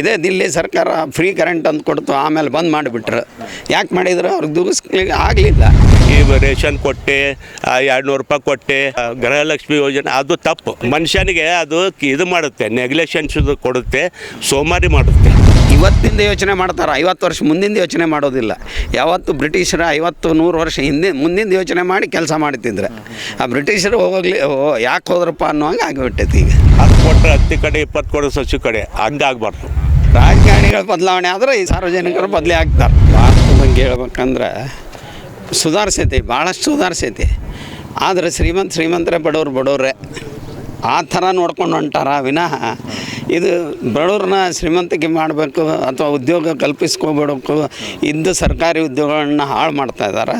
ಇದೇ ದಿಲ್ಲಿ ಸರ್ಕಾರ free current ಅಂತ ಕೊಡ್ತು ಆಮೇಲೆ ಬಂದ್ ಮಾಡಿಬಿಟ್ರು. ಯಾಕೆ ಮಾಡಿದ್ರು? ಅವ್ರಿಗೆ ದುಗಿಸ್ಲಿಕ್ಕೆ ಆಗಲಿಲ್ಲ. ಈ ರೇಷನ್ ಕೊಟ್ಟೆ ಎರಡು ನೂರು ರೂಪಾಯಿ ಕೊಟ್ಟೆ ಗೃಹಲಕ್ಷ್ಮಿ ಯೋಜನೆ ಅದು ತಪ್ಪು. ಮನುಷ್ಯನಿಗೆ ಅದು ಇದು ಮಾಡುತ್ತೆ ನೆಗ್ಲೆಕ್ಷನ್ಸ್ ಕೊಡುತ್ತೆ ಸೋಮಾರಿ ಮಾಡುತ್ತೆ. ಇವತ್ತಿಂದ ಯೋಚನೆ ಮಾಡ್ತಾರೆ? ಐವತ್ತು ವರ್ಷ ಮುಂದಿಂದ ಯೋಚನೆ ಮಾಡೋದಿಲ್ಲ. ಯಾವತ್ತು ಬ್ರಿಟಿಷರ ಐವತ್ತು ನೂರು ವರ್ಷ ಹಿಂದೆ ಮುಂದಿಂದ ಯೋಚನೆ ಮಾಡಿ ಕೆಲಸ ಮಾಡ್ತಿದ್ರೆ. ಆ ಬ್ರಿಟಿಷರು ಹೋಗ್ಲಿ ಯಾಕೆ ಹೋದ್ರಪ್ಪ ಅನ್ನೋ ಹಂಗೆ ಆಗಿಬಿಟ್ಟೈತಿ ಈಗ. ಅದು ಕೊಟ್ಟರೆ ಹತ್ತು ಕಡೆ ಇಪ್ಪತ್ತು ಕೊಡೋ ಸಸಿ ಕಡೆ. ಹಂಗಾಗಬಾರ್ದು. ರಾಜಕಾರಣಿಗಳ ಬದಲಾವಣೆ ಆದರೆ ಈ ಸಾರ್ವಜನಿಕರು ಬದಲೇ ಆಗ್ತಾರೆ. ಭಾರತದ ಬಗ್ಗೆ ಹೇಳ್ಬೇಕಂದ್ರೆ ಸುಧಾರಿಸೈತಿ, ಭಾಳಷ್ಟು ಸುಧಾರಿಸೈತಿ. ಆದರೆ ಶ್ರೀಮಂತ ಶ್ರೀಮಂತರೇ ಬಡವ್ರು ಬಡವ್ರೆ. ಆ ಥರ ನೋಡ್ಕೊಂಡು ಹೊಂಟಾರ ವಿನಃ ಇದು ಬಡವ್ರನ್ನ ಶ್ರೀಮಂತಿಕೆ ಮಾಡಬೇಕು ಅಥವಾ ಉದ್ಯೋಗ ಕಲ್ಪಿಸ್ಕೋಬೇಕು. ಇದ್ದ ಸರ್ಕಾರಿ ಉದ್ಯೋಗಗಳನ್ನ ಹಾಳು ಮಾಡ್ತಾ ಇದ್ದಾರೆ.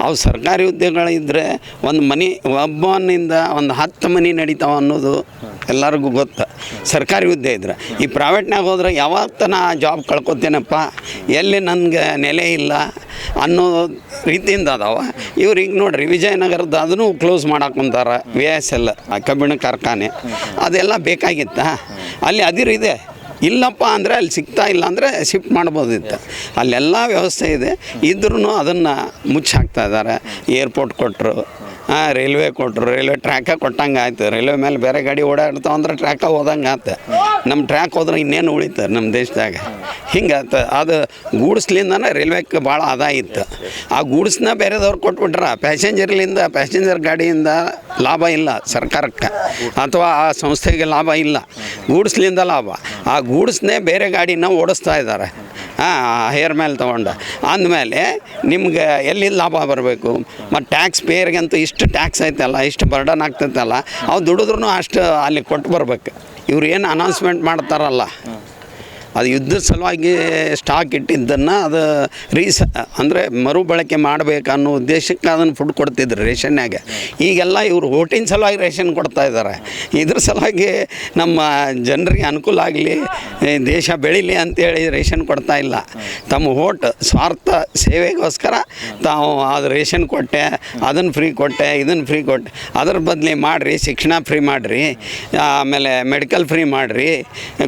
ಅವು ಸರ್ಕಾರಿ ಉದ್ಯೋಗಗಳಿದ್ದರೆ ಒಂದು ಮನೆ, ಒಬ್ಬನಿಂದ ಒಂದು ಹತ್ತು ಮನೆ ನಡೀತಾವ ಅನ್ನೋದು ಎಲ್ಲರಿಗೂ ಗೊತ್ತು. ಸರ್ಕಾರಿ ಹುದ್ದೆ ಇದ್ರೆ. ಈ ಪ್ರೈವೇಟ್ನಾಗ ಹೋದ್ರೆ ಯಾವಾಗ ನಾ ಜಾಬ್ ಕಳ್ಕೊತೇನಪ್ಪ? ಎಲ್ಲಿ ನನಗೆ ನೆಲೆ ಇಲ್ಲ ಅನ್ನೋ ರೀತಿಯಿಂದ ಅದಾವ. ಇವ್ರಿಗೆ ನೋಡ್ರಿ ವಿಜಯನಗರದ ಅದನ್ನು ಕ್ಲೋಸ್ ಮಾಡಾಕೊಂತಾರ ವಿ ಎಸ್ ಎಲ್ ಕಬ್ಬಿಣ ಕಾರ್ಖಾನೆ. ಅದೆಲ್ಲ ಬೇಕಾಗಿತ್ತ? ಅಲ್ಲಿ ಅದಿರಿದೆ ಇಲ್ಲಪ್ಪ ಅಂದರೆ ಅಲ್ಲಿ ಸಿಗ್ತಾ ಇಲ್ಲ ಅಂದರೆ ಶಿಫ್ಟ್ ಮಾಡ್ಬೋದಿತ್ತು ಅಲ್ಲೆಲ್ಲ ವ್ಯವಸ್ಥೆ ಇದೆ. ಇದ್ರೂ ಅದನ್ನು ಮುಚ್ಚಾಕ್ತಾ ಇದ್ದಾರೆ ಏರ್ಪೋರ್ಟ್ ಕೊಟ್ಟರು ಹಾಂ, ರೈಲ್ವೆ ಕೊಟ್ಟರು ರೈಲ್ವೆ ಟ್ರ್ಯಾಕ ಕೊಟ್ಟಂಗೆ ಆಯ್ತು. ರೈಲ್ವೆ ಮೇಲೆ ಬೇರೆ ಗಾಡಿ ಓಡಾಡ್ತಾವ ಅಂದ್ರೆ ಟ್ರ್ಯಾಕ ಹೋದಂಗೆ ಆಯ್ತು ನಮ್ಮ ಟ್ರ್ಯಾಕ್ ಹೋದ್ರೆ ಇನ್ನೇನು ಉಳಿತಾರೆ ನಮ್ಮ ದೇಶದಾಗ. ಹಿಂಗೆ ಆಯ್ತು ಅದು ಗೂಡ್ಸ್ಲಿಂದನೇ ರೈಲ್ವೆಗೆ ಭಾಳ ಆದಾಯ ಇತ್ತು. ಆ ಗೂಡ್ಸ್ನ ಬೇರೆದವ್ರು ಕೊಟ್ಬಿಟ್ರೆ. ಪ್ಯಾಸೆಂಜರ್ಲಿಂದ, ಪ್ಯಾಸೆಂಜರ್ ಗಾಡಿಯಿಂದ ಲಾಭ ಇಲ್ಲ ಸರ್ಕಾರಕ್ಕೆ. ಅಥವಾ ಆ ಸಂಸ್ಥೆಗೆ ಲಾಭ ಇಲ್ಲ. ಗೂಡ್ಸ್ಲಿಂದ ಲಾಭ. ಆ ಗೂಡ್ಸ್ನೇ ಬೇರೆ ಗಾಡಿನ ಓಡಿಸ್ತಾ ಇದ್ದಾರೆ ಹಾಂ ಹೇರ್ ಮೇಲೆ ತೊಗೊಂಡು. ಅಂದಮೇಲೆ ನಿಮ್ಗೆ ಎಲ್ಲಿ ಲಾಭ ಬರಬೇಕು? ಮತ್ತು ಟ್ಯಾಕ್ಸ್ ಪೇಯರ್ಗಂತೂ ಇಷ್ಟು ಟ್ಯಾಕ್ಸ್ ಐತಲ್ಲ, ಇಷ್ಟು ಬರ್ಡನ್ ಆಗ್ತೈತಲ್ಲ, ಅವು ದುಡಿದ್ರೂ ಅಷ್ಟು ಅಲ್ಲಿ ಕೊಟ್ಟು ಬರ್ಬೇಕು. ಇವ್ರು ಏನು ಅನೌನ್ಸ್ಮೆಂಟ್ ಮಾಡ್ತಾರಲ್ಲ? ಅದು ಯುದ್ಧದ ಸಲುವಾಗಿ ಸ್ಟಾಕ್ ಇಟ್ಟಿದ್ದನ್ನು ಅದು ರೀಸ ಅಂದರೆ ಮರುಬಳಕೆ ಮಾಡಬೇಕು ಅನ್ನೋ ಉದ್ದೇಶಕ್ಕೆ ಅದನ್ನು ಫುಡ್ ಕೊಡ್ತಿದ್ರು ರೇಷನ್ನಾಗೆ ಈಗೆಲ್ಲ ಇವರು ಓಟಿನ ಸಲುವಾಗಿ ರೇಷನ್ ಕೊಡ್ತಾ ಇದ್ದಾರೆ. ಇದ್ರ ಸಲುವಾಗಿ ನಮ್ಮ ಜನರಿಗೆ ಅನುಕೂಲ ಆಗಲಿ ದೇಶ ಬೆಳೀಲಿ ಅಂತೇಳಿ ರೇಷನ್ ಕೊಡ್ತಾ ಇಲ್ಲ. ತಮ್ಮ ಓಟ್ ಸ್ವಾರ್ಥ ಸೇವೆಗೋಸ್ಕರ ತಾವು ಅದು ರೇಷನ್ ಕೊಟ್ಟೆ, ಅದನ್ನು ಫ್ರೀ ಕೊಟ್ಟೆ, ಇದನ್ನು ಫ್ರೀ ಕೊಟ್ಟೆ. ಅದ್ರ ಬದಲಿ ಮಾಡಿರಿ, ಶಿಕ್ಷಣ ಫ್ರೀ ಮಾಡಿರಿ, ಆಮೇಲೆ ಮೆಡಿಕಲ್ ಫ್ರೀ ಮಾಡಿರಿ,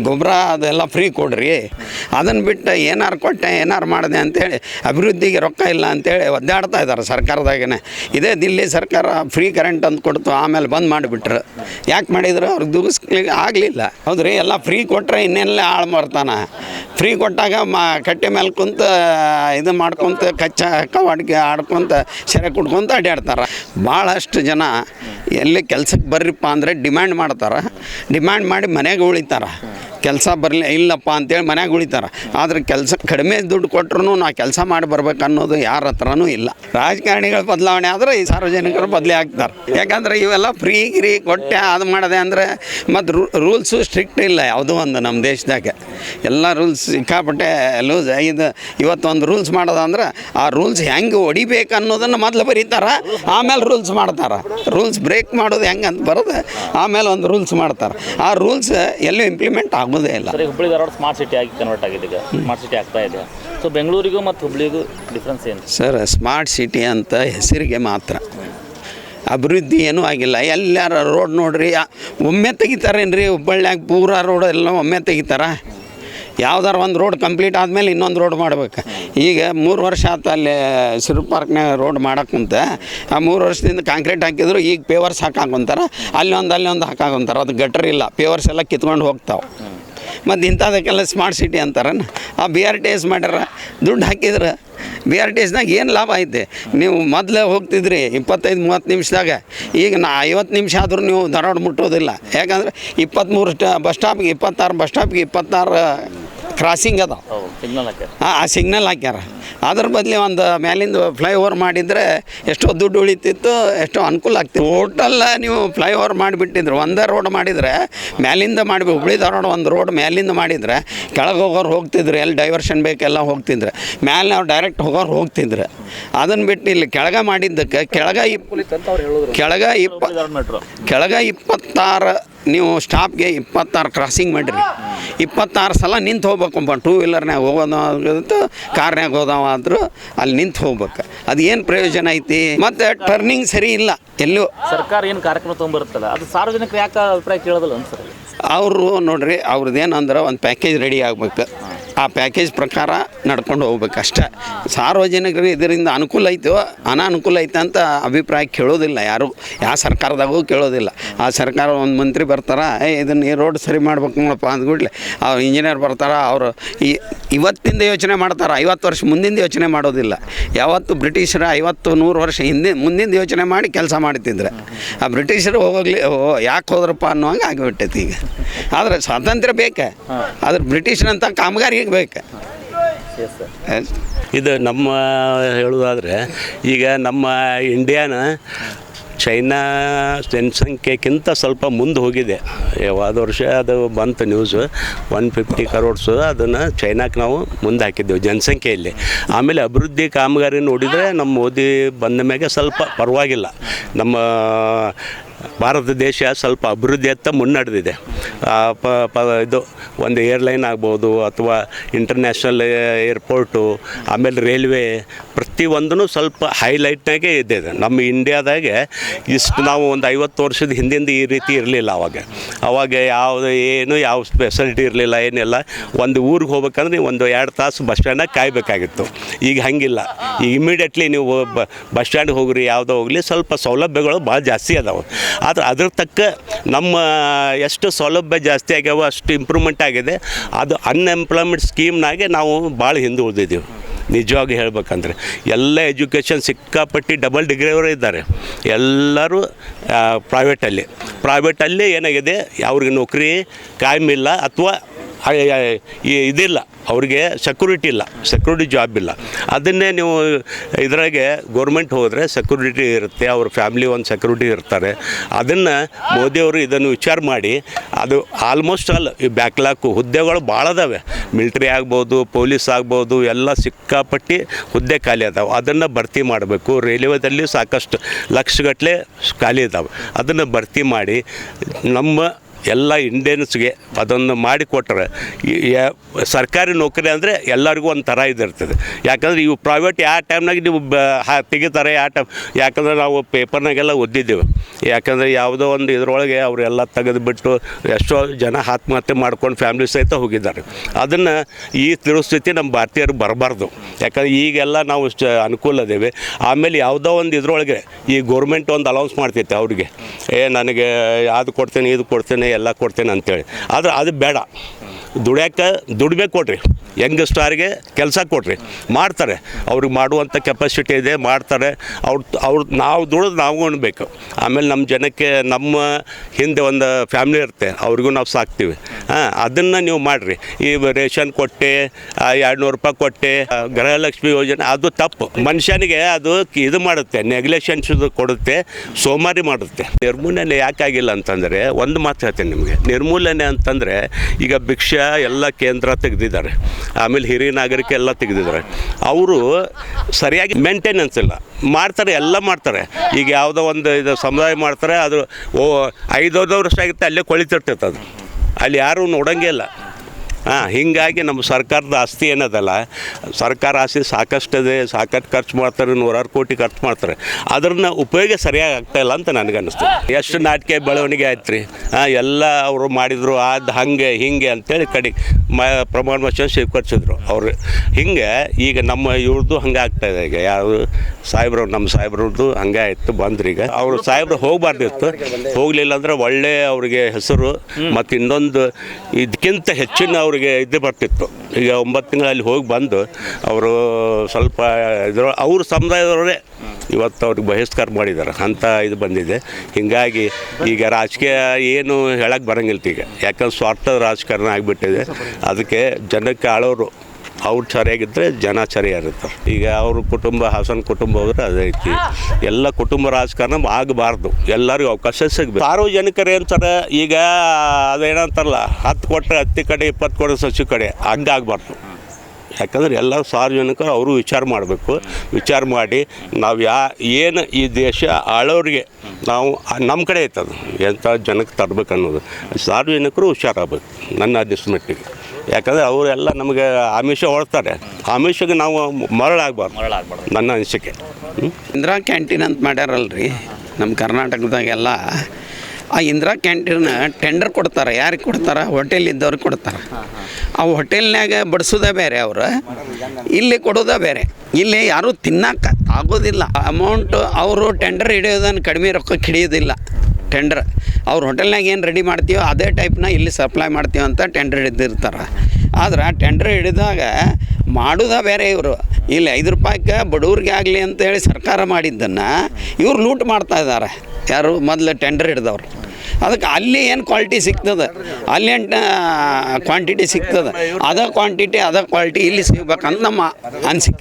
ಗೊಬ್ಬರ ಅದೆಲ್ಲ ಫ್ರೀ ಕೊಡ್ರಿ. ಅದನ್ನು ಬಿಟ್ಟು ಏನಾರು ಕೊಟ್ಟೆ, ಏನಾರು ಮಾಡಿದೆ ಅಂತೇಳಿ ಅಭಿವೃದ್ಧಿಗೆ ರೊಕ್ಕ ಇಲ್ಲ ಅಂತೇಳಿ ಒದ್ದಾಡ್ತಾ ಇದ್ದಾರೆ ಸರ್ಕಾರದಾಗೇ ಇದೇ ದಿಲ್ಲಿ ಸರ್ಕಾರ ಫ್ರೀ ಕರೆಂಟ್ ಅಂತ ಕೊಡ್ತು, ಆಮೇಲೆ ಬಂದ್ ಮಾಡಿಬಿಟ್ರು. ಯಾಕೆ ಮಾಡಿದ್ರು? ಅವ್ರಿಗೆ ದುಗಿಸ್ಲಿಕ್ಕೆ ಆಗಲಿಲ್ಲ. ಹೌದ್ರಿ? ಎಲ್ಲ ಫ್ರೀ ಕೊಟ್ಟರೆ ಇನ್ನೆಲ್ಲ ಹಾಳು ಮಾಡ್ತಾನೆ. ಫ್ರೀ ಕೊಟ್ಟಾಗ ಮಾ ಕಟ್ಟೆ ಮೇಲೆ ಕುಂತ, ಇದು ಮಾಡ್ಕೊತ, ಕಚ್ಚ ಕವಾಡಿಕೆ ಆಡ್ಕೊತ, ಸೆರೆ ಕುಡ್ಕೊತ ಅಡ್ಡಾಡ್ತಾರೆ ಭಾಳಷ್ಟು ಜನ ಎಲ್ಲಿ ಕೆಲ್ಸಕ್ಕೆ ಬರ್ರಿಪ್ಪ ಅಂದರೆ ಡಿಮ್ಯಾಂಡ್ ಮಾಡ್ತಾರೆ. ಡಿಮ್ಯಾಂಡ್ ಮಾಡಿ ಮನೆಗೆ ಉಳಿತಾರೆ. ಕೆಲಸ ಬರಲಿ, ಇಲ್ಲಪ್ಪ ಅಂತೇಳಿ ಮನ್ಯಾಗ ಉಳಿತಾರೆ. ಆದ್ರೆ ಕೆಲಸ ಕಡಿಮೆ ದುಡ್ಡು ಕೊಟ್ಟರು ನಾ ಕೆಲಸ ಮಾಡಿ ಬರ್ಬೇಕು ಅನ್ನೋದು ಯಾರ ಹತ್ರನೂ ಇಲ್ಲ. ರಾಜಕಾರಣಿಗಳ ಬದಲಾವಣೆ ಆದರೆ ಈ ಸಾರ್ವಜನಿಕರು ಬದಲಿ ಆಗ್ತಾರೆ. ಯಾಕಂದ್ರೆ ಇವೆಲ್ಲ ಫ್ರೀ ಗಿರಿ ಕೊಟ್ಟೆ ಅದು ಮಾಡಿದೆ ಅಂದರೆ ಮತ್ತು ರೂಲ್ಸು ಸ್ಟ್ರಿಕ್ಟ್ ಇಲ್ಲ ಯಾವುದೂ ಒಂದು ನಮ್ಮ ದೇಶದಾಗ. ಎಲ್ಲ ರೂಲ್ಸ್ ಸಿಕ್ಕಾಪಟ್ಟೆ ಲೂಸ್ ಇದು ಇವತ್ತೊಂದು ರೂಲ್ಸ್ ಮಾಡೋದಂದ್ರೆ ಆ ರೂಲ್ಸ್ ಹೆಂಗೆ ಹೊಡಿಬೇಕು ಅನ್ನೋದನ್ನು ಮೊದಲು ಬರೀತಾರೆ, ಆಮೇಲೆ ರೂಲ್ಸ್ ಮಾಡ್ತಾರೆ. ರೂಲ್ಸ್ ಬ್ರೇಕ್ ಮಾಡೋದು ಹೆಂಗೆ ಅಂತ ಬರೋದು ಆಮೇಲೆ ಒಂದು ರೂಲ್ಸ್ ಮಾಡ್ತಾರೆ. ಆ ರೂಲ್ಸ್ ಎಲ್ಲೂ ಇಂಪ್ಲಿಮೆಂಟ್ ಆಗೋದೇ ಇಲ್ಲ. ಸ್ಮಾರ್ಟ್ ಸಿಟಿ ಆಗಿ ಕನ್ವರ್ಟ್ ಆಗಿದೆ ಈಗ. ಸ್ಮಾರ್ಟ್ ಸಿಟಿ ಆಗ್ತಾ ಇದೆ. ಸೊ ಬೆಂಗಳೂರಿಗೂ ಮತ್ತು ಹುಬ್ಳಿಗೂ ಡಿಫ್ರೆನ್ಸ್ ಏನು? ಸರ್ ಸ್ಮಾರ್ಟ್ ಸಿಟಿ ಅಂತ ಹೆಸರಿಗೆ ಮಾತ್ರ. ಅಭಿವೃದ್ಧಿ ಏನೂ ಆಗಿಲ್ಲ. ಎಲ್ಲಾರ ರೋಡ್ ನೋಡ್ರಿ ಒಮ್ಮೆ ಒಮ್ಮೆ ತೆಗಿತಾರೇನ್ರಿ ಹುಬ್ಬಳ್ಳಿಯಾಗ ಪೂರ ರೋಡ್ ಎಲ್ಲ ಒಮ್ಮೆ ತೆಗಿತಾರ? ಯಾವ್ದಾರು ಒಂದು ರೋಡ್ ಕಂಪ್ಲೀಟ್ ಆದಮೇಲೆ ಇನ್ನೊಂದು ರೋಡ್ ಮಾಡ್ಬೇಕು. ಈಗ ಮೂರು ವರ್ಷ ಆಯ್ತು ಅಲ್ಲಿ ಸಿರು ಪಾರ್ಕ್ನಾಗ ರೋಡ್ ಮಾಡಕ್ಕಂತ ಕುಂತ ಆ ಮೂರು ವರ್ಷದಿಂದ ಕಾಂಕ್ರೀಟ್ ಹಾಕಿದ್ರು ಈಗ ಪೇವರ್ಸ್ ಹಾಕಾಕೊಂತಾರೆ ಅಲ್ಲಿ ಒಂದು ಅಲ್ಲಿ ಒಂದು ಹಾಕಾಕೊಂತಾರ ಅದು ಗಟ್ರಿಲ್ಲ ಇಲ್ಲ. ಪೇವರ್ಸ್ ಎಲ್ಲ ಕಿತ್ಕೊಂಡು ಹೋಗ್ತಾವೆ. ಮತ್ತು ಇಂಥದಕ್ಕೆಲ್ಲ ಸ್ಮಾರ್ಟ್ ಸಿಟಿ ಅಂತಾರ ಆ ಬಿ ಆರ್ ಟಿ ಎಸ್ ಮಾಡ್ಯಾರ, ದುಡ್ಡು ಹಾಕಿದ್ರೆ ಬಿ ಆರ್ ಟಿ ಎಸ್ನಾಗ ಏನು ಲಾಭ ಐತೆ? ನೀವು ಮೊದಲೇ ಹೋಗ್ತಿದ್ರಿ ಇಪ್ಪತ್ತೈದು, ಮೂವತ್ತು ನಿಮಿಷದಾಗ, ಈಗ ನಾ ಐವತ್ತು ನಿಮಿಷ ಆದರೂ ನೀವು ಧಾರವಾಡ ಮುಟ್ಟೋದಿಲ್ಲ. ಯಾಕಂದ್ರೆ ಇಪ್ಪತ್ತ್ಮೂರು ಬಸ್ ಸ್ಟಾಪ್ಗೆ ಇಪ್ಪತ್ತಾರು, ಬಸ್ ಸ್ಟಾಪ್ಗೆ ಇಪ್ಪತ್ತಾರು ಕ್ರಾಸಿಂಗ್ ಅದ. ಸಿಗ್ನಲ್ ಹಾಕ್ಯಾರ. ಆ ಆ ಸಿಗ್ನಲ್ ಹಾಕ್ಯಾರ. ಅದ್ರ ಬದಲಿ ಒಂದು ಮೇಲಿಂದ ಫ್ಲೈಓವರ್ ಮಾಡಿದರೆ ಎಷ್ಟೋ ದುಡ್ಡು ಉಳಿತಿತ್ತು ಎಷ್ಟೋ ಅನುಕೂಲ ಆಗ್ತಿತ್ತು. ಟೋಟಲ್ ನೀವು ಫ್ಲೈ ಓವರ್ ಮಾಡಿಬಿಟ್ಟಿದ್ರು. ಒಂದೇ ರೋಡ್ ಮಾಡಿದರೆ ಮೇಲಿಂದ ಮಾಡಿ ಹುಬ್ಳಿ ಧಾರವಾಡ ಒಂದು ರೋಡ್ ಮೇಲಿಂದ ಮಾಡಿದರೆ ಕೆಳಗೆ ಹೋಗೋರು ಹೋಗ್ತಿದ್ರು ಎಲ್ಲಿ ಡೈವರ್ಷನ್ ಬೇಕೆಲ್ಲ ಹೋಗ್ತಿದ್ರು. ಮೇಲೆ ನಾವು ಡೈರೆಕ್ಟ್ ಹೋಗೋರು ಹೋಗ್ತಿದ್ರು. ಅದನ್ನು ಬಿಟ್ಟು ಇಲ್ಲಿ ಕೆಳಗೆ ಮಾಡಿದ್ದಕ್ಕೆ ಕೆಳಗೆ ಇಪ್ಪ ಕೆಳಗೆ ಇಪ್ಪ ಕೆಳಗೆ ಇಪ್ಪತ್ತಾರು ನೀವು ಸ್ಟಾಪ್ಗೆ ಇಪ್ಪತ್ತಾರು ಕ್ರಾಸಿಂಗ್ ಮಾಡಿರಿ. ಇಪ್ಪತ್ತಾರು ಸಲ ನಿಂತು ಹೋಗ್ಬೇಕಪ್ಪ ಟೂ ವೀಲರ್ನಾಗ ಹೋಗೋದು ಕಾರ್ನಾಗ ಹೋದವ ಆದರೂ ಅಲ್ಲಿ ನಿಂತು ಹೋಗ್ಬೇಕು. ಅದು ಏನು ಪ್ರಯೋಜನ ಐತಿ? ಮತ್ತು ಟರ್ನಿಂಗ್ ಸರಿ ಇಲ್ಲ ಎಲ್ಲೂ. ಸರ್ಕಾರ ಏನು ಕಾರ್ಯಕ್ರಮ ತೊಗೊಂಬರುತ್ತಲ್ಲ? ಅದು ಸಾರ್ವಜನಿಕರು ಯಾಕೆ ಅಭಿಪ್ರಾಯ ಕೇಳೋದಿಲ್ಲ ಅನ್ಸರ್ ಅವರು ನೋಡ್ರಿ ಅವ್ರದ್ದು ಅಂದ್ರೆ ಒಂದು ಪ್ಯಾಕೇಜ್ ರೆಡಿ ಆಗ್ಬೇಕು. ಆ ಪ್ಯಾಕೇಜ್ ಪ್ರಕಾರ ನಡ್ಕೊಂಡು ಹೋಗ್ಬೇಕಷ್ಟೆ ಸಾರ್ವಜನಿಕರಿಗೆ ಇದರಿಂದ ಅನುಕೂಲ ಐತೋ, ಅನಾನುಕೂಲ ಐತೆ ಅಂತ ಅಭಿಪ್ರಾಯ ಕೇಳೋದಿಲ್ಲ ಯಾರು. ಯಾವ ಸರ್ಕಾರದಾಗೂ ಕೇಳೋದಿಲ್ಲ. ಆ ಸರ್ಕಾರ ಒಂದು ಮಂತ್ರಿ ಬರ್ತಾರ, ಏ, ಇದನ್ನು ಈ ರೋಡ್ ಸರಿ ಮಾಡ್ಬೇಕು ನೋಡಪ್ಪ ಅಂದ್ಬಿಡ್ಲೆ ಅವ್ರು ಇಂಜಿನಿಯರ್ ಬರ್ತಾರ, ಅವರು ಈ ಇವತ್ತಿಂದ ಯೋಚನೆ ಮಾಡ್ತಾರೆ, ಐವತ್ತು ವರ್ಷ ಮುಂದಿಂದ ಯೋಚನೆ ಮಾಡೋದಿಲ್ಲ. ಯಾವತ್ತು ಬ್ರಿಟಿಷರ ಐವತ್ತು, ನೂರು ವರ್ಷ ಹಿಂದೆ, ಮುಂದಿಂದ ಯೋಚನೆ ಮಾಡಿ ಕೆಲಸ ಮಾಡ್ತಿದ್ರೆ. ಆ ಬ್ರಿಟಿಷರು ಹೋಗ್ಲಿ ಯಾಕೆ ಹೋದ್ರಪ್ಪ ಅನ್ನೋ ಹಂಗೆ ಆಗಿಬಿಟ್ಟೈತಿ ಈಗ. ಆದರೆ ಸ್ವಾತಂತ್ರ್ಯ ಬೇಕೆ. ಆದ್ರೆ ಬ್ರಿಟಿಷರಂತ ಕಾಮಗಾರಿಗೆ ಬೇಕು ಸರ್ ಇದು ನಮ್ಮ ಹೇಳೋದಾದರೆ, ಈಗ ನಮ್ಮ ಇಂಡಿಯಾನ ಚೈನಾ ಜನಸಂಖ್ಯೆಗಿಂತ ಸ್ವಲ್ಪ ಮುಂದೆ ಹೋಗಿದೆ. ಯಾವ್ದು ವರ್ಷ ಅದು ಬಂತು ನ್ಯೂಸು ಒನ್ ಫಿಫ್ಟಿ ಕರೋಡ್ಸು ಅದನ್ನು ಚೈನಾಕ್ಕೆ ನಾವು ಮುಂದೆ ಹಾಕಿದ್ದೆವು ಜನಸಂಖ್ಯೆಯಲ್ಲಿ. ಆಮೇಲೆ ಅಭಿವೃದ್ಧಿ ಕಾಮಗಾರಿ ನೋಡಿದರೆ ನಮ್ಮ ಮೋದಿ ಬಂದ ಮೇಲೆ ಸ್ವಲ್ಪ ಪರವಾಗಿಲ್ಲ. ನಮ್ಮ ಭಾರತ ದೇಶ ಸ್ವಲ್ಪ ಅಭಿವೃದ್ಧಿಯತ್ತ ಮುನ್ನಡೆದಿದೆ. ಇದು ಒಂದು ಏರ್ಲೈನ್ ಆಗ್ಬೋದು ಅಥವಾ ಇಂಟರ್ನ್ಯಾಷನಲ್ ಏರ್ಪೋರ್ಟು, ಆಮೇಲೆ ರೈಲ್ವೆ ಪ್ರತಿಯೊಂದೂ ಸ್ವಲ್ಪ ಹೈಲೈಟ್ನಾಗೆ ಇದೆ. ನಮ್ಮ ಇಂಡಿಯಾದಾಗೆ ಇಷ್ಟು ನಾವು ಒಂದು ಐವತ್ತು ವರ್ಷದ ಹಿಂದಿಂದ ಈ ರೀತಿ ಇರಲಿಲ್ಲ ಅವಾಗ. ಅವಾಗ ಯಾವುದು ಏನು ಯಾವ ಸ್ಪೆಷಲಿಟಿ ಇರಲಿಲ್ಲ, ಏನಿಲ್ಲ. ಒಂದು ಊರಿಗೆ ಹೋಗ್ಬೇಕಂದ್ರೆ ಒಂದು ಎರಡು ತಾಸು ಬಸ್ ಸ್ಟ್ಯಾಂಡಾಗ ಕಾಯಬೇಕಾಗಿತ್ತು. ಈಗ ಹಂಗಿಲ್ಲ. ಈಗ ಇಮಿಡಿಯೇಟ್ಲಿ ನೀವು ಬಸ್ ಸ್ಟ್ಯಾಂಡ್ಗೆ ಹೋಗ್ರಿ, ಯಾವುದೋ ಹೋಗಲಿ, ಸ್ವಲ್ಪ ಸೌಲಭ್ಯಗಳು ಭಾಳ ಜಾಸ್ತಿ ಅದಾವೆ. ಆದ್ರೆ ಅದ್ರ ತಕ್ಕ ನಮ್ಮ ಎಷ್ಟು ಸೌಲಭ್ಯ ಜಾಸ್ತಿ ಆಗ್ಯಾವ ಅಷ್ಟು ಇಂಪ್ರೂವ್ಮೆಂಟ್ ಆಗಿದೆ. ಅದು ಅನ್ಎಂಪ್ಲಾಯ್ಮೆಂಟ್ ಸ್ಕೀಮ್ನಾಗೆ ನಾವು ಭಾಳ ಹಿಂದೆ ಉಳಿದಿದ್ದೀವಿ. ನಿಜವಾಗಿ ಹೇಳ್ಬೇಕಂದ್ರೆ ಎಲ್ಲ ಎಜುಕೇಷನ್ ಸಿಕ್ಕಾಪಟ್ಟಿ ಡಬಲ್ ಡಿಗ್ರಿಯವರು ಇದ್ದಾರೆ. ಎಲ್ಲರೂ ಪ್ರೈವೇಟಲ್ಲಿ ಪ್ರೈವೇಟಲ್ಲಿ ಏನಾಗಿದೆ, ಅವ್ರಿಗೆ ನೌಕರಿ ಕಾಯಮಿಲ್ಲ, ಅಥವಾ ಇದಿಲ್ಲ. ಅವ್ರಿಗೆ ಸೆಕ್ಯೂರಿಟಿ ಇಲ್ಲ. ಸೆಕ್ಯೂರಿಟಿ ಜಾಬ್ ಇಲ್ಲ. ಅದನ್ನೇ ನೀವು ಇದರಾಗೆ ಗೌರ್ಮೆಂಟ್ ಹೋದರೆ ಸೆಕ್ಯೂರಿಟಿ ಇರುತ್ತೆ. ಅವ್ರ ಫ್ಯಾಮ್ಲಿ ಒಂದು ಸೆಕ್ಯೂರಿಟಿ ಇರ್ತಾರೆ. ಅದನ್ನು ಮೋದಿಯವರು ಇದನ್ನು ವಿಚಾರ ಮಾಡಿ, ಅದು ಆಲ್ಮೋಸ್ಟ್ ಆಲ್ ಈ ಬ್ಯಾಕ್ಲಾಕು ಹುದ್ದೆಗಳು ಭಾಳ ಅದಾವೆ ಮಿಲ್ಟ್ರಿ ಆಗ್ಬೋದು ಪೊಲೀಸ್ ಆಗ್ಬೋದು, ಎಲ್ಲ ಸಿಕ್ಕಾಪಟ್ಟಿ ಹುದ್ದೆ ಖಾಲಿ ಅದಾವೆ. ಅದನ್ನು ಭರ್ತಿ ಮಾಡಬೇಕು. ರೈಲ್ವೆದಲ್ಲಿ ಸಾಕಷ್ಟು ಲಕ್ಷಗಟ್ಟಲೆ ಖಾಲಿ ಇದ್ದಾವೆ ಅದನ್ನು ಭರ್ತಿ ಮಾಡಿ, ನಮ್ಮ ಎಲ್ಲ ಇಂಡಿಯನ್ಸ್ಗೆ ಅದನ್ನು ಮಾಡಿಕೊಟ್ರೆ ಸರ್ಕಾರಿ ನೌಕರಿ ಅಂದರೆ ಎಲ್ಲರಿಗೂ ಒಂದು ಥರ ಇದಿರ್ತದೆ. ಯಾಕಂದ್ರೆ ಇವು ಪ್ರೈವೇಟ್ ಯಾವ ಟೈಮ್ನಾಗ ನೀವು ಬ, ಹಾ, ತೆಗಿತಾರೆ, ಯಾವ ಟೈಮ್ ಯಾಕಂದ್ರೆ ನಾವು ಪೇಪರ್ನಾಗೆಲ್ಲ ಓದಿದ್ದೇವೆ. ಯಾಕಂದರೆ ಯಾವುದೋ ಒಂದು ಇದರೊಳಗೆ ಅವರೆಲ್ಲ ತೆಗೆದುಬಿಟ್ಟು ಎಷ್ಟೋ ಜನ ಆತ್ಮಹತ್ಯೆ ಮಾಡ್ಕೊಂಡು ಫ್ಯಾಮ್ಲಿ ಸಹಿತ ಹೋಗಿದ್ದಾರೆ. ಅದನ್ನು ಈ ತಿರುಸ್ಥಿತಿ ನಮ್ಮ ಭಾರತೀಯರು ಬರಬಾರ್ದು. ಯಾಕಂದ್ರೆ ಈಗೆಲ್ಲ ನಾವು ಅನುಕೂಲ ಅದೇವೆ. ಆಮೇಲೆ ಯಾವುದೋ ಒಂದು ಇದರೊಳಗೆ ಈ ಗೌರ್ಮೆಂಟ್ ಒಂದು ಅಲೌನ್ಸ್ ಮಾಡ್ತೈತೆ ಅವ್ರಿಗೆ. ಏ, ನನಗೆ ಅದು ಕೊಡ್ತೇನೆ, ಇದು ಕೊಡ್ತೇನೆ ಎಲ್ಲ ಕೊಡ್ತೇನೆ ಅಂತೇಳಿ. ಆದ್ರೆ ಅದು ಬೇಡ. ದುಡಿಯಕ್ಕೆ ದುಡ್ಬೇಕು ಕೊಡ್ರಿ. ಯಂಗ್ಸ್ಟಾರ್ಗೆ ಕೆಲಸ ಕೊಡ್ರಿ. ಮಾಡ್ತಾರೆ. ಅವ್ರಿಗೆ ಮಾಡುವಂಥ ಕೆಪಾಸಿಟಿ ಇದೆ, ಮಾಡ್ತಾರೆ. ಅವ್ರು ಅವ್ರು, ನಾವು ದುಡಿದು ನಾವು ಉಣ್ಬೇಕು. ಆಮೇಲೆ ನಮ್ಮ ಜನಕ್ಕೆ ನಮ್ಮ ಹಿಂದೆ ಒಂದು ಫ್ಯಾಮ್ಲಿ ಇರುತ್ತೆ. ಅವ್ರಿಗೂ ನಾವು ಸಾಕ್ತೀವಿ. ಹಾಂ, ಅದನ್ನು ನೀವು ಮಾಡಿರಿ. ಈ ರೇಷನ್ ಕೊಟ್ಟೆ ಎರಡು ನೂರು ರೂಪಾಯಿ ಕೊಟ್ಟೆ ಗೃಹಲಕ್ಷ್ಮಿ ಯೋಜನೆ, ಅದು ತಪ್ಪು. ಮನುಷ್ಯನಿಗೆ ಅದು ಇದು ಮಾಡುತ್ತೆ ನೆಗ್ಲೆಕ್ಷನ್ಸ್ ಕೊಡುತ್ತೆ, ಸೋಮಾರಿ ಮಾಡುತ್ತೆ. ನಿರ್ಮೂಲನೆ ಯಾಕಾಗಿಲ್ಲ ಅಂತಂದರೆ, ಒಂದು ಮಾತು ಹೇಳ್ತೇನೆ. ನಿಮಗೆ. ನಿರ್ಮೂಲನೆ ಅಂತಂದರೆ ಈಗ ಭಿಕ್ಷಾ ಎಲ್ಲ ಕೇಂದ್ರ ತೆಗೆದಿದ್ದಾರೆ. ಆಮೇಲೆ ಹಿರಿಯ ನಾಗರಿಕ ಎಲ್ಲ ತೆಗೆದಿದ್ದಾರೆ. ಅವರು ಸರಿಯಾಗಿ ಮೇಂಟೆನೆನ್ಸ್ ಇಲ್ಲ. ಮಾಡ್ತಾರೆ, ಎಲ್ಲ ಮಾಡ್ತಾರೆ. ಈಗ ಯಾವುದೋ ಒಂದು ಇದು ಸಮುದಾಯ ಮಾಡ್ತಾರೆ, ಅದು ಓ ಐದೈದು ವರ್ಷ ಆಗುತ್ತೆ, ಅಲ್ಲೇ ಕೊಳಿತಿರ್ತೈತೆ ಅದು. ಅಲ್ಲಿ ಯಾರೂ ನೋಡೋಂಗೇ ಇಲ್ಲ. ಹಾಂ ಹೀಗಾಗಿ ನಮ್ಮ ಸರ್ಕಾರದ ಆಸ್ತಿ ಏನದಲ್ಲ ಸರ್ಕಾರ ಆಸ್ತಿ ಸಾಕಷ್ಟು ಇದೆ ಸಾಕಷ್ಟು ಖರ್ಚು ಮಾಡ್ತಾರೆ ನೂರಾರು ಕೋಟಿ ಖರ್ಚು ಮಾಡ್ತಾರೆ. ಅದನ್ನ ಉಪಯೋಗ ಸರಿಯಾಗಿ ಆಗ್ತಾ ಇಲ್ಲ ಅಂತ ನನಗೆ ಅನ್ನಿಸ್ತು ಎಷ್ಟು ನಾಟಕ ಬೆಳವಣಿಗೆ ಆಯ್ತು ರೀ ಹಾಂ ಎಲ್ಲ ಅವರು ಮಾಡಿದರು ಅದು ಹಾಗೆ ಹಿಂಗೆ ಅಂತೇಳಿ ಕಡೆ ಮ ಪ್ರಮಾಣ ವಚನ ಸ್ವೀಕರಿಸಿದ್ರು ಅವರು. ಹಿಂಗೆ ಈಗ ನಮ್ಮ ಇವ್ರದ್ದು ಹಂಗೆ ಆಗ್ತಾಯಿದೆ ಇದೆ ಈಗ. ಯಾರು? ಸಾಹೇಬ್ರು ನಮ್ಮ ಸಾಹೇಬ್ರದ್ದು ಹಂಗೆ ಆಯಿತು ಬಂದ್ರಿ ಈಗ. ಅವರು ಸಾಹೇಬ್ರು ಹೋಗಬಾರ್ದಿತ್ತು ಹೋಗಲಿಲ್ಲ ಅಂದ್ರೆ ಒಳ್ಳೆ ಅವ್ರಿಗೆ ಹೆಸರು ಮತ್ತು ಇನ್ನೊಂದು ಇದಕ್ಕಿಂತ ಹೆಚ್ಚಿನ ಅವ್ರಿಗೆ ಇದು ಬರ್ತಿತ್ತು. ಈಗ ಒಂಬತ್ತು ತಿಂಗಳಲ್ಲಿ ಹೋಗಿ ಬಂದು ಅವರು ಸ್ವಲ್ಪ ಇದ್ರ ಅವ್ರ ಸಮುದಾಯದವರೇ ಇವತ್ತು ಅವ್ರಿಗೆ ಬಹಿಷ್ಕಾರ ಮಾಡಿದ್ದಾರೆ. ಅಂತ ಇದು ಬಂದಿದೆ. ಹೀಗಾಗಿ ಈಗ ರಾಜಕೀಯ ಏನು ಹೇಳಕ್ಕೆ ಬರಂಗಿಲ್ಲ ಈಗ. ಯಾಕಂದ್ರೆ ಸ್ವಾರ್ಥದ ರಾಜಕಾರಣ ಆಗಿಬಿಟ್ಟಿದೆ. ಅದಕ್ಕೆ ಜನಕ್ಕೆ ಆಳೋರು ಅವ್ರು ಸರಿಯಾಗಿದ್ದರೆ ಜನ ಸರಿಯಾಗಿರ್ತಾರೆ ಈಗ ಅವ್ರ ಕುಟುಂಬ, ಹಾಸನ ಕುಟುಂಬ ಹೋದ್ರೆ ಅದೈತಿ ಎಲ್ಲ ಕುಟುಂಬ ರಾಜಕಾರಣ ಆಗಬಾರ್ದು. ಎಲ್ಲರಿಗೂ ಅವಕಾಶ ಸಿಗಬೇಕು. ಸಾರ್ವಜನಿಕರು ಏನಂತಾರೆ ಈಗ ಅದೇನಂತಾರಲ್ಲ, ಹತ್ತು ಕೊಟ್ಟರೆ ಹತ್ತಿ ಕಡೆ, ಇಪ್ಪತ್ತು ಕೊಟ್ಟರೆ ಸಸಿ ಕಡೆ. ಹಂಗಾಗಬಾರ್ದು. ಯಾಕಂದ್ರೆ ಎಲ್ಲ ಸಾರ್ವಜನಿಕರು ಅವರು ವಿಚಾರ ಮಾಡಬೇಕು. ವಿಚಾರ ಮಾಡಿ, ನಾವು ಯಾ, ಏನು ಈ ದೇಶ ಆಳೋರಿಗೆ ನಾವು ನಮ್ಮ ಕಡೆ ಐತದು ಎಂಥ ಜನಕ್ಕೆ ತರ್ಬೇಕು ಅನ್ನೋದು ಸಾರ್ವಜನಿಕರು ಹುಷಾರಾಗಬೇಕು, ನನ್ನ ಅನಿಸ್ ಮಟ್ಟಿಗೆ. ಯಾಕಂದರೆ ಅವರೆಲ್ಲ ನಮಗೆ ಆಮಿಷ ಹೊಡ್ತಾರೆ ಆಮಿಷಗೆ ನಾವು ಮರಳಾಗಬಾರ್ದು. ಮರಳಾಗ್ಬಾರ್ದು. ನನ್ನ ಅನಿಸಿಕೆ? ಇಂದಿರಾ ಕ್ಯಾಂಟೀನ್ ಅಂತ ಮಾಡ್ಯಾರಲ್ರಿ ನಮ್ಮ ಕರ್ನಾಟಕದಾಗೆಲ್ಲ. ಆ ಇಂದಿರಾ ಕ್ಯಾಂಟೀನ್ ಟೆಂಡರ್ ಕೊಡ್ತಾರೆ ಯಾರಿಗೆ ಕೊಡ್ತಾರೆ? ಹೋಟೆಲ್ ಇದ್ದವ್ರಿಗೆ ಕೊಡ್ತಾರೆ. ಆ ಹೋಟೆಲ್ನಾಗ ಬಡಿಸೋದೇ ಬೇರೆ ಅವರು ಇಲ್ಲಿ ಕೊಡೋದೇ ಬೇರೆ. ಇಲ್ಲಿ ಯಾರೂ ತಿನ್ನಕ್ಕ ಆಗೋದಿಲ್ಲ. ಅಮೌಂಟ್ ಅವರು ಟೆಂಡರ್ ಹಿಡಿಯೋದನ್ನು ಕಡಿಮೆ ರೊಕ್ಕಕ್ಕೆ ಹಿಡಿಯೋದಿಲ್ಲ. ಟೆಂಡರ್ ಅವ್ರ ಹೋಟೆಲ್ನಾಗ ಏನು ರೆಡಿ ಮಾಡ್ತೀವೋ ಅದೇ ಟೈಪ್ನ ಇಲ್ಲಿ ಸಪ್ಲೈ ಮಾಡ್ತೀವಿ ಅಂತ ಟೆಂಡರ್ ಹಿಡಿದಿರ್ತಾರೆ. ಆದ್ರೆ ಟೆಂಡರ್ ಹಿಡಿದಾಗ ಮಾಡೋದ ಬೇರೆ ಇವರು. ಇಲ್ಲಿ ಐದು ರೂಪಾಯಿಗೆ ಬಡವ್ರಿಗೆ ಆಗಲಿ ಅಂತೇಳಿ ಸರ್ಕಾರ ಮಾಡಿದ್ದನ್ನು ಇವ್ರು ಲೂಟ್ ಮಾಡ್ತಾ ಇದ್ದಾರೆ ಯಾರು? ಮೊದಲು ಟೆಂಡರ್ ಹಿಡ್ದವ್ರು. ಅದಕ್ಕೆ ಅಲ್ಲಿ ಏನು ಕ್ವಾಲಿಟಿ ಸಿಗ್ತದೆ? ಅಲ್ಲಿ ಕ್ವಾಂಟಿಟಿ ಸಿಗ್ತದೆ? ಅದ ಕ್ವಾಂಟಿಟಿ ಅದ ಕ್ವಾಲಿಟಿ ಇಲ್ಲಿ ಸಿಗ್ಬೇಕಂತ ನಮ್ಮ ಅನಿಸಿಕೆ.